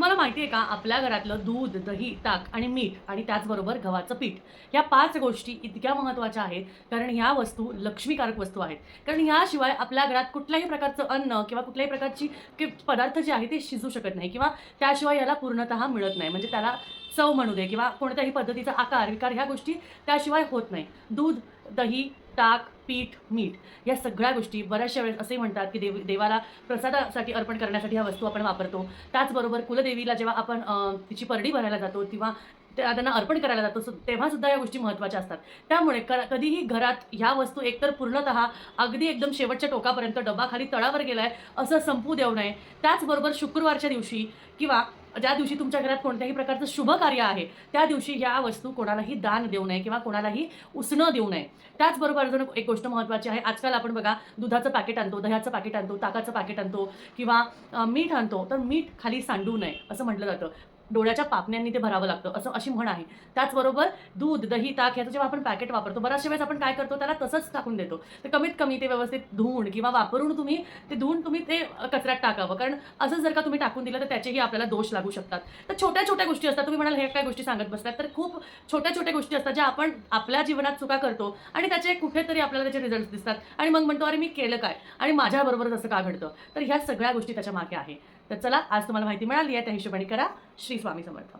तुम्हाला माहिती आहे का आपल्या घरातलं दूध दही ताक आणि मीठ आणि त्याचबरोबर गव्हाचं पीठ ह्या पाच गोष्टी इतक्या महत्त्वाच्या आहेत कारण ह्या वस्तू लक्ष्मीकारक वस्तू आहेत. कारण ह्याशिवाय आपल्या घरात कुठल्याही प्रकारचं अन्न किंवा कुठल्याही प्रकारची पदार्थ जे आहे ते शिजू शकत नाही किंवा त्याशिवाय याला पूर्णतः मिळत नाही. म्हणजे त्याला चव म्हणू दे किंवा कोणत्याही पद्धतीचा आकार विकार ह्या गोष्टी त्याशिवाय होत नाही. दूध दही ताक पीठ मीठ या सगळ्या गोष्टी बऱ्याचशा वेळेस असे म्हणतात की देव देवाला प्रसादासाठी अर्पण करण्यासाठी ह्या वस्तू आपण वापरतो. त्याचबरोबर कुलदेवीला जेव्हा आपण तिची परडी भरायला जातो किंवा त्या- त्यांना अर्पण करायला जातो सु- तेव्हा सुद्धा या गोष्टी महत्त्वाच्या असतात. त्यामुळे क कधीही घरात ह्या वस्तू एकतर पूर्णतः अगदी एकदम शेवटच्या टोकापर्यंत डबा खाली तळावर गेलाय असं संपू देऊ नये. त्याचबरोबर शुक्रवारच्या दिवशी किंवा ज्या दिवशी तुमच्या घरात कोणत्याही प्रकारचं शुभ कार्य आहे त्या दिवशी ह्या वस्तू कोणालाही दान देऊ नये किंवा कोणालाही उसणं देऊ नये. त्याचबरोबर अजून एक गोष्ट महत्त्वाची आहे आजकाल आपण बघा दुधाचं पॅकेट आणतो दह्याचं पॅकेट आणतो ताकाचं पॅकेट आणतो किंवा मीठ आणतो तर मीठ खाली सांडू नये असं म्हटलं जातं. डोळ्याच्या पापण्यांनी ते भरावं लागतं. असं अशी म्हण आहे. त्याचबरोबर दूध दही ताक ह्याचं जेव्हा आपण पॅकेट वापरतो बऱ्याचशा वेळेस आपण काय करतो त्याला तसंच टाकून देतो. तर कमीत कमी ते व्यवस्थित धुवून किंवा वापरून तुम्ही ते धुवून तुम्ही ते कचऱ्यात टाकावं. कारण असं जर का तुम्ही टाकून दिलं तर त्याचेही आपल्याला दोष लागू शकतात. तर छोट्या छोट्या गोष्टी असतात. तुम्ही म्हणाल हे काय गोष्टी सांगत बसतात तर खूप छोट्या छोट्या गोष्टी असतात ज्या आपण आपल्या जीवनात चुका करतो आणि त्याचे कुठेतरी आपल्याला त्याचे रिझल्ट दिसतात. आणि मग म्हणतो अरे मी केलं काय? आणि माझ्याबरोबरच असं का घडतं. तर ह्या सगळ्या गोष्टी त्याच्यामागे आहे. तर चला आज तुम्हाला माहिती मिळाली आहे त्या हिशोबाने करा. श्री स्वामी समर्थ.